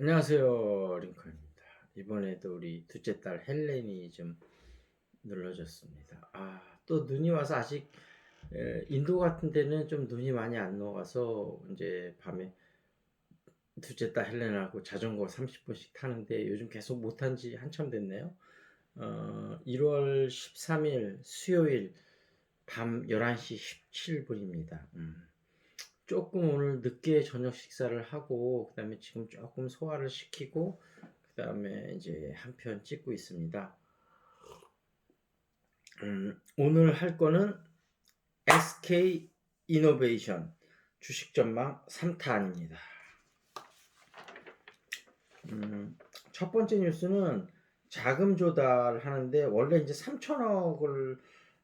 안녕하세요. 링컨입니다. 이번에도 우리 둘째 딸 헬렌이 좀 늘러졌습니다. 아, 또 눈이 와서 아직 에, 인도 같은 데는 좀 눈이 많이 안 녹아서 이제 밤에 둘째 딸 헬렌하고 자전거 30분씩 타는데 요즘 계속 못한 지 한참 됐네요. 어, 1월 13일 수요일 밤 11시 17분입니다. 음. 조금 오늘 늦게 저녁 식사를 하고 그다음에 지금 조금 소화를 시키고 그다음에 이제 한 편 찍고 있습니다. 음, 오늘 할 거는 SK 이노베이션 주식 전망 3탄입니다. 음, 첫 번째 뉴스는 자금 조달하는데 원래 이제 3천억을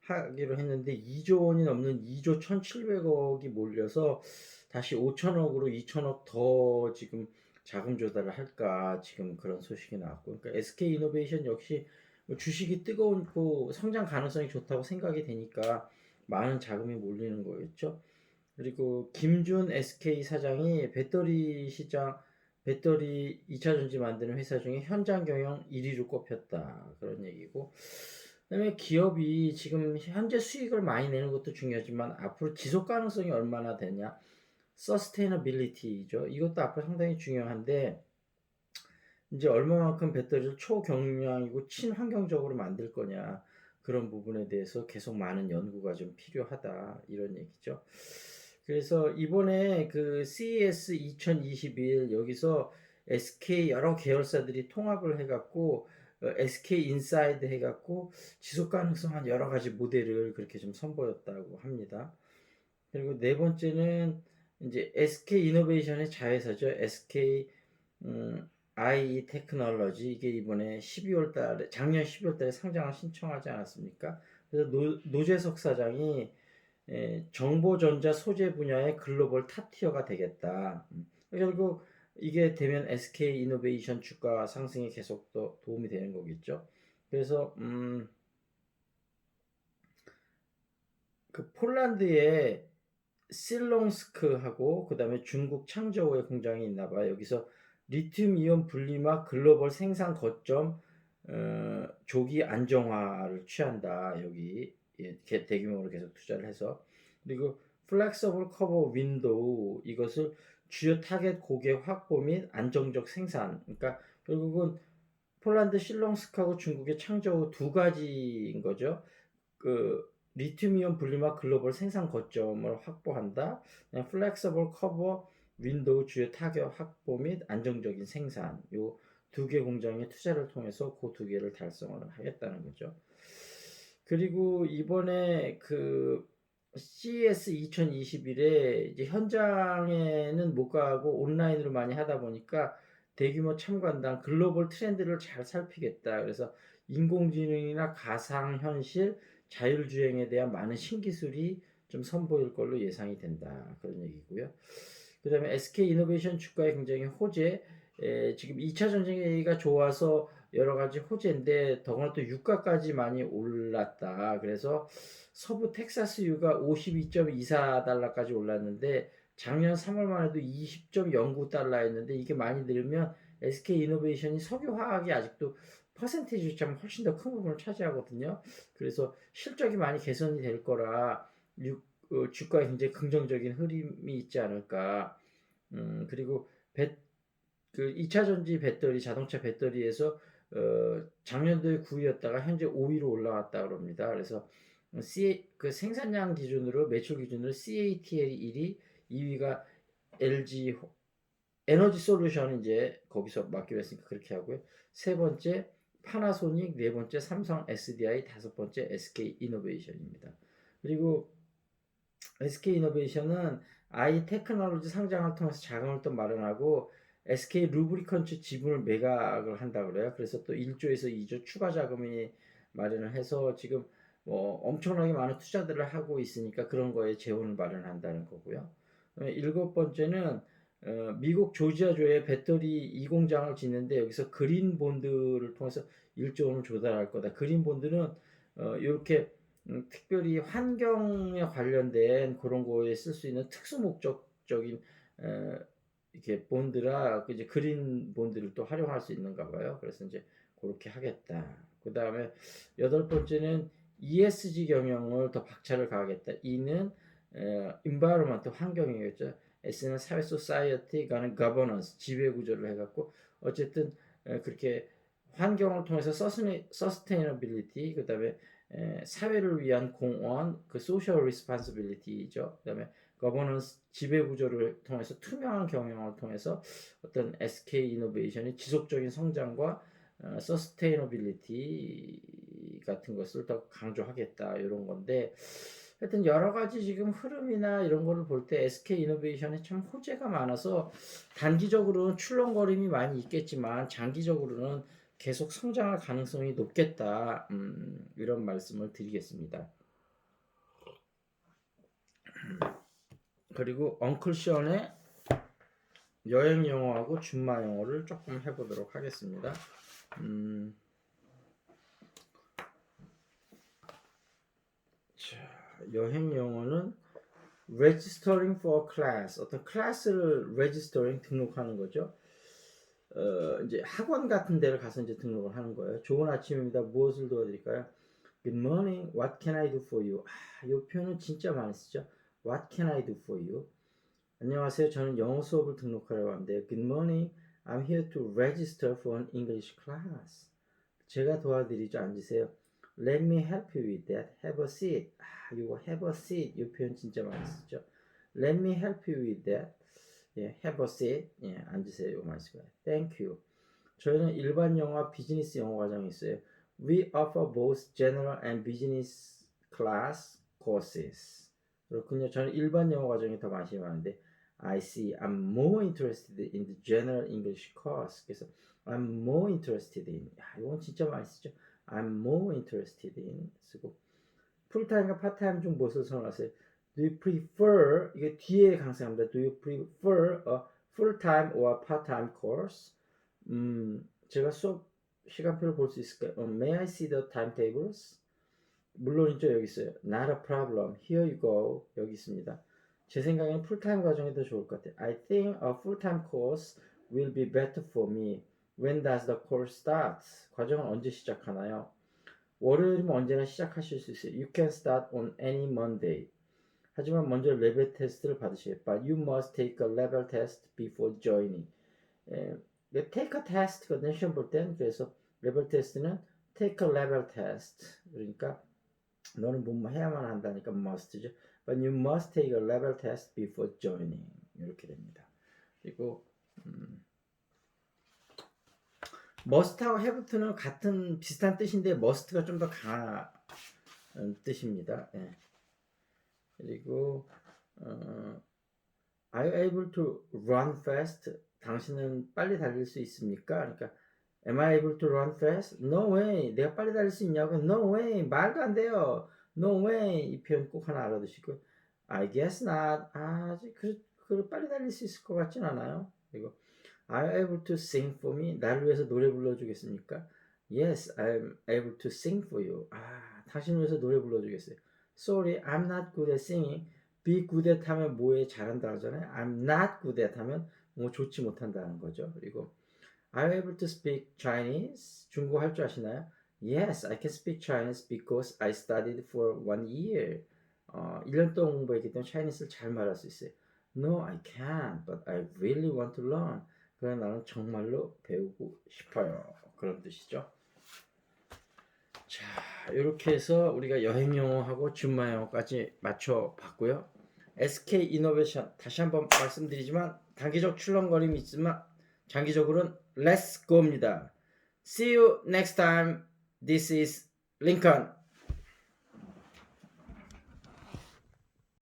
하기로 했는데 2조 원이 넘는 2조 1,700억이 몰려서 다시 5천억으로 2천억 더 지금 자금 조달을 할까 지금 그런 소식이 나왔고 그러니까 SK 이노베이션 역시 뭐 주식이 뜨거운고 성장 가능성이 좋다고 생각이 되니까 많은 자금이 몰리는 거겠죠. 그리고 김준 SK 사장이 배터리 시장 배터리 2차 전지 만드는 회사 중에 현장 경영 1위로 꼽혔다 그런 얘기고 그다음에 기업이 지금 현재 수익을 많이 내는 것도 중요하지만 앞으로 지속 가능성이 얼마나 되냐, 서스테이너빌리티죠. 이것도 앞으로 상당히 중요한데 이제 얼마만큼 배터리를 초경량이고 친환경적으로 만들 거냐 그런 부분에 대해서 계속 많은 연구가 좀 필요하다 이런 얘기죠. 그래서 이번에 그 CES 2021 여기서 SK 여러 계열사들이 통합을 해갖고 SK 인사이드 해갖고 지속 가능성한 여러 가지 모델을 그렇게 좀 선보였다고 합니다. 그리고 네 번째는 이제 SK 이노베이션의 자회사죠. SK 음, i 테크놀로지 이게 이번에 12월 달에 작년 12월 달에 상장을 신청하지 않았습니까? 그래서 노, 노재석 사장이 에, 정보전자 소재 분야의 글로벌 탑티어가 되겠다. 음, 결국 이게 되면 SK 이노베이션 주가 상승에 계속 더 도움이 되는 거겠죠. 그래서 음, 그 폴란드에 실롱스크하고 그다음에 중국 창저우에 공장이 있나 봐요. 여기서 리튬 이온 분리막 글로벌 생산 거점 어, 조기 안정화를 취한다. 여기 예, 대규모로 계속 투자를 해서 그리고 플렉서블 커버 윈도우 이것을 주요 타겟 고객 확보 및 안정적 생산. 그러니까 결국은 폴란드 실롱스크하고 중국의 창조 두 가지인 거죠. 그 리튬이온 분리막 글로벌 생산 거점을 확보한다. 플렉서블 커버 윈도우 주요 타겟 확보 및 안정적인 생산. 요 두 개 공장의 투자를 통해서 그 두 개를 달성을 하겠다는 거죠. 그리고 이번에 그 CES 2021에 이제 현장에는 못 가고 온라인으로 많이 하다 보니까 대규모 참관단 글로벌 트렌드를 잘 살피겠다. 그래서 인공지능이나 가상현실, 자율주행에 대한 많은 신기술이 좀 선보일 걸로 예상이 된다. 그런 얘기고요. 그 다음에 SK 이노베이션 주가에 굉장히 호재, 에, 지금 2차 전쟁가 좋아서 여러 가지 호재인데 더구나 또 유가까지 많이 올랐다. 그래서 서부 텍사스유가 52.24달러까지 올랐는데 작년 3월만 해도 20.09달러였는데 이게 많이 늘면 SK 이노베이션이 석유화학이 아직도 퍼센테이지 점 훨씬 더 큰 부분을 차지하거든요. 그래서 실적이 많이 개선이 될 거라 유, 어, 주가에 굉장히 긍정적인 흐름이 있지 않을까. 음, 그리고 배, 그 2차 전지 배터리, 자동차 배터리에서 어, 작년도에 9위였다가 현재 5위로 올라왔다 그럽니다. 그래서 C, 그 생산량 기준으로 매출 기준으로 CATL이 1위, 2위가 LG 에너지 솔루션 이제 거기서 맡기로 했으니까 그렇게 하고요. 세 번째 파나소닉, 네 번째 삼성 SDI, 다섯 번째 SK 이노베이션입니다. 그리고 SK 이노베이션은 아이 테크놀로지 상장을 통해서 자금을 또 마련하고 SK 루브리컨츠 지분을 매각을 한다 그래요. 그래서 또 1조에서 2조 추가 자금이 마련을 해서 지금 뭐 엄청나게 많은 투자들을 하고 있으니까 그런 거에 재원을 마련한다는 거고요. 어, 일곱 번째는 어, 미국 조지아주에 배터리 이 공장을 짓는데 여기서 그린 본드를 통해서 1조 원을 조달할 거다. 그린 본드는 어, 이렇게 음, 특별히 환경에 관련된 그런 거에 쓸 수 있는 특수 목적적인 이렇게 본드라 그 이제 그린 본드를 또 활용할 수 있는가 봐요. 그래서 이제 그렇게 하겠다. 그 다음에 여덟 번째는 ESG 경영을 더 박차를 가하겠다. E는 에, environment 환경이겠죠. S는 사회 society 가는 governance 지배 구조를 해갖고 어쨌든 에, 그렇게 환경을 통해서 sustainability 그다음에 에, 사회를 위한 공헌 그 social responsibility죠. 그다음에 governance 지배 구조를 통해서 투명한 경영을 통해서 어떤 SK 이노베이션이 지속적인 성장과 어, sustainability 같은 것을 더 강조하겠다 이런 건데 하여튼 여러 가지 지금 흐름이나 이런 거를 볼 때 SK 이노베이션에 참 호재가 많아서 단기적으로는 출렁거림이 많이 있겠지만 장기적으로는 계속 성장할 가능성이 높겠다 음, 이런 말씀을 드리겠습니다. 그리고 엉클 션의 여행 영어하고 준마 영어를 조금 해보도록 하겠습니다. 음, 자, 여행 영어는 registering for class 어떤 클래스를 registering 등록하는 거죠. 어, 이제 학원 같은 데를 가서 이제 등록을 하는 거예요. 좋은 아침입니다. 무엇을 도와드릴까요? Good morning. What can I do for you? 아, 이 표현은 진짜 많이 쓰죠. What can I do for you? 안녕하세요. 저는 영어 수업을 등록하려고 하는데요. Good morning. I'm here to register for an English class. 제가 도와드리죠. 앉으세요. Let me help you with that. Have a seat. 아, 이거 have a seat. 이 표현 진짜 많이 쓰죠. Let me help you with that. 예, have a seat. 예, 앉으세요. 이거 많이 쓰고요. Thank you. 저희는 일반 영어와 비즈니스 영어 과정이 있어요. We offer both general and business class courses. 그렇군요. 저는 일반 영어 과정이 더 많이 많은데 I see. I'm more interested in the general English course. 그래서 I'm more interested in. 야, 이건 진짜 많이 쓰죠. I'm more interested in 쓰고 풀타임과 파타임 중 무엇을 선호하세요? Do you prefer 이게 뒤에 강세합니다. Do you prefer a full-time or part-time course? 음, 제가 수업 시간표를 볼 수 있을까요? 어, May I see the timetables? 물론이죠 여기 있어요. Not a problem. Here you go. 여기 있습니다. 제 생각에는 풀타임 과정이 더 좋을 것 같아요. I think a full-time course will be better for me. When does the course start? 과정은 언제 시작하나요? 월요일이면 언제나 시작하실 수 있어요. You can start on any Monday. 하지만 먼저 레벨 테스트를 받으셔요. But you must take a level test before joining. 예, 이게 take a test거든요. 시험 볼 땐. 그래서 레벨 테스트는 take a level test. 그러니까 너는 뭐뭐 해야만 한다니까 must죠. But you must take a level test before joining. 이렇게 됩니다. 그리고 음, must하고 have는 같은 비슷한 뜻인데 must가 좀 더 강한 뜻입니다. 예. 그리고 어, Are you able to run fast? 당신은 빨리 달릴 수 있습니까? 그러니까 Am I able to run fast? No way. 내가 빨리 달릴 수 있냐고? No way. 말도 안 돼요. No way. 이 표현 꼭 하나 알아두시고 I guess not. 아, 그, 그 빨리 달릴 수 있을 것 같진 않아요. 그리고 Are you able to sing for me? 나를 위해서 노래 불러주겠습니까? Yes, I'm able to sing for you. 아, 당신을 위해서 노래 불러주겠어요. Sorry, I'm not good at singing. be good at 하면 뭐에 잘한다 하잖아요. I'm not good at 하면 뭐 좋지 못한다는 거죠. 그리고 Are you able to speak Chinese? 중국어 할 줄 아시나요? Yes, I can speak Chinese because I studied for one year. 어, 1년 동안 공부했기 때문에 Chinese를 잘 말할 수 있어요. No, I can't, but I really want to learn. 그러나 나는 정말로 배우고 싶어요. 그런 뜻이죠. 자, 이렇게 해서 우리가 여행 영어하고 준마 영어까지 맞춰 봤고요. SK 이노베이션 다시 한번 말씀드리지만 단기적 출렁거림이 있지만 장기적으로는 Let's Go입니다. See you next time. This is Lincoln.